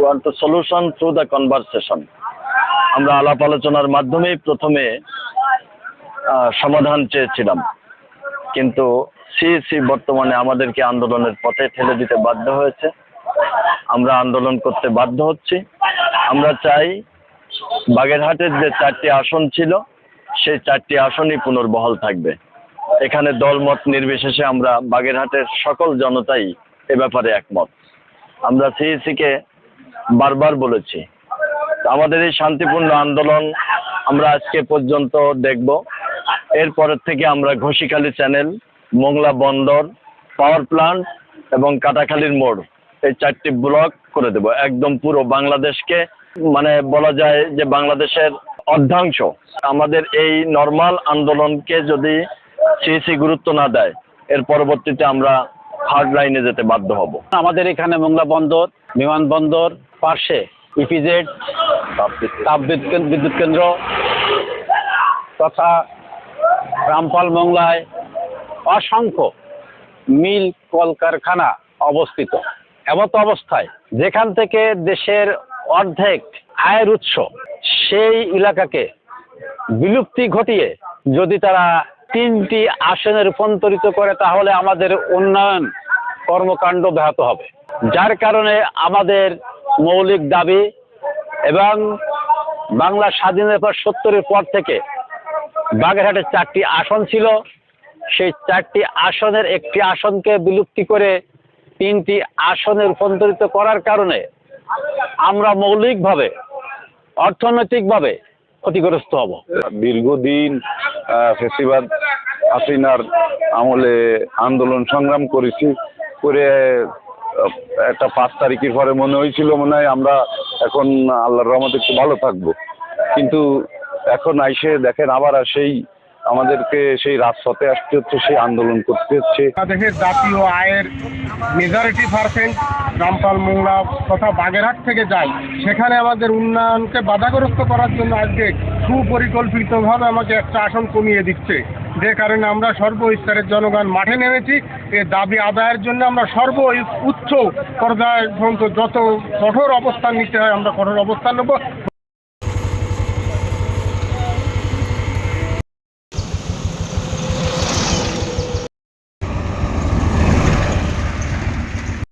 Want to solution through the conversation আমরা আলাপ আলোচনার মাধ্যমেই প্রথমে সমাধান চেয়েছিলাম। কিন্তু সিএসি বর্তমানে আমাদেরকে আন্দোলনের পথে ঠেলে দিতে বাধ্য হয়েছে। আমরা আন্দোলন করতে বাধ্য হচ্ছি। আমরা চাই বাগেরহাটের যে চারটি আসন ছিল, সেই চারটি আসনই পুনর্বহাল থাকবে। এখানে দলমত নির্বিশেষে আমরা বাগেরহাটের সকল জনতাই এ ব্যাপারে একমত। আমরা সিইসিকে বারবার বলেছি। আমাদের এই শান্তিপূর্ণ আন্দোলন আমরা আজকে পর্যন্ত দেখব। এরপরের থেকে আমরা ঘষিখালি চ্যানেল, মোংলা বন্দর, পাওয়ার প্লান্ট এবং কাটাখালীর মোড় এই চারটি ব্লক করে দেব। একদম পুরো বাংলাদেশকে মানে বলা যায় যে বাংলাদেশের অর্ধাংশ। আমাদের এই নর্মাল আন্দোলনকে যদি সিএসি গুরুত্ব না দেয়, এর পরবর্তীতে আমরা হার্ড লাইনে যেতে বাধ্য হব। আমাদের এখানে মোংলা বন্দর বিমানবন্দর পার্শ্বে ইপিজেড তাপ বিদ্যুৎ বিদ্যুৎ কেন্দ্র, তথা রামপাল মোংলায় অসংখ্য মিল কলকারখানা অবস্থিত। এমত অবস্থায় যেখান থেকে দেশের অর্ধেক আয়ের উৎস, সেই এলাকাকে বিলুপ্তি ঘটিয়ে যদি তারা তিনটি আসনে রূপান্তরিত করে, তাহলে আমাদের উন্নয়ন কর্মকাণ্ড ব্যাহত হবে। যার কারণে আমাদের মৌলিক দাবি এবং বাংলা স্বাধীনতার সত্তরের পর থেকে বাগেরহাটে চারটি আসন ছিল। সেই চারটি আসনের একটি আসনকে বিলুপ্তি করে তিনটি আসনে রূপান্তরিত করার কারণে আমরা মৌলিকভাবে, অর্থনৈতিকভাবে ক্ষতিগ্রস্ত হব। দীর্ঘদিন ফেসিবাদ হাসিনার আমলে আন্দোলন সংগ্রাম করেছি। করে একটা পাঁচ তারিখের পরে মনে হয়েছিল মনে হয় আমরা এখন আল্লাহর রহমতে একটু ভালো থাকব। কিন্তু এখন আইসে দেখেন আবার সেই আমাদেরকে সেই রাজপথে আসতে হচ্ছে, সেই আন্দোলন করতে হচ্ছে। বাংলাদেশের জাতীয় আয়ের মেজরিটি পার্সেন্ট রামপাল মোংলা তথা বাগেরহাট থেকে যায়। সেখানে আমাদের উন্নয়নকে বাধাগ্রস্ত করার জন্য আজকে সুপরিকল্পিতভাবে আমাকে একটা আসন কমিয়ে দিচ্ছে। যে কারণে আমরা সর্ব সর্বস্তরের জনগণ মাঠে নেমেছি। এ দাবি আদায়ের জন্য আমরা সর্ব উচ্চ পর্যায় পর্যন্ত যত কঠোর অবস্থান নিতে হয় আমরা কঠোর অবস্থান নেব।